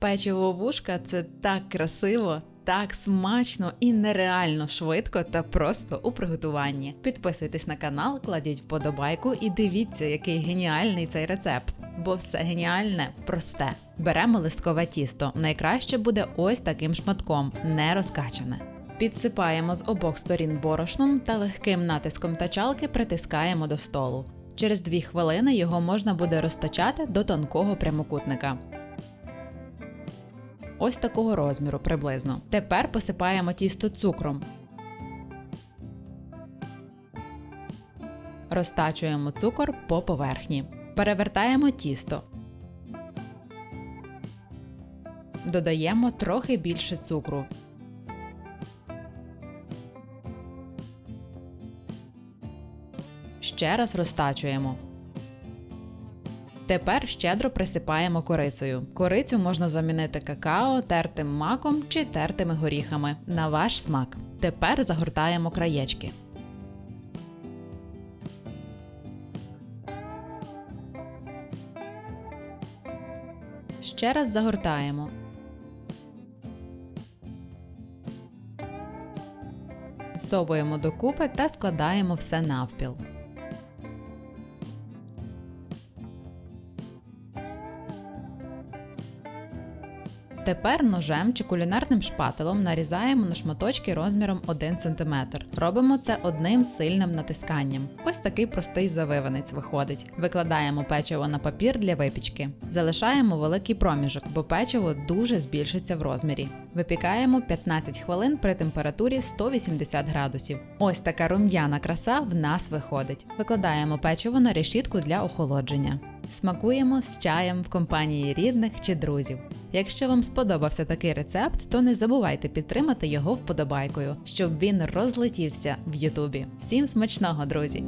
Печиво вушка це так красиво, так смачно і нереально швидко та просто у приготуванні. Підписуйтесь на канал, кладіть вподобайку і дивіться, який геніальний цей рецепт. Бо все геніальне просте. Беремо листкове тісто. Найкраще буде ось таким шматком, не розкачане. Підсипаємо з обох сторін борошном та легким натиском тачалки притискаємо до столу. Через 2 хвилини його можна буде розтачати до тонкого прямокутника. Ось такого розміру приблизно. Тепер посипаємо тісто цукром. Розтачуємо цукор по поверхні. Перевертаємо тісто. Додаємо трохи більше цукру. Ще раз розтачуємо. Тепер щедро присипаємо корицею. Корицю можна замінити какао, тертим маком чи тертими горіхами на ваш смак. Тепер загортаємо краєчки. Ще раз загортаємо. Всовуємо докупи та складаємо все навпіл. Тепер ножем чи кулінарним шпателом нарізаємо на шматочки розміром 1 см. Робимо це одним сильним натисканням. Ось такий простий завиванець виходить. Викладаємо печиво на папір для випічки. Залишаємо великий проміжок, бо печиво дуже збільшиться в розмірі. Випікаємо 15 хвилин при температурі 180 градусів. Ось така рум'яна краса в нас виходить. Викладаємо печиво на решітку для охолодження. Смакуємо з чаєм в компанії рідних чи друзів. Якщо вам сподобався такий рецепт, то не забувайте підтримати його вподобайкою, щоб він розлетівся в Ютубі. Всім смачного, друзі!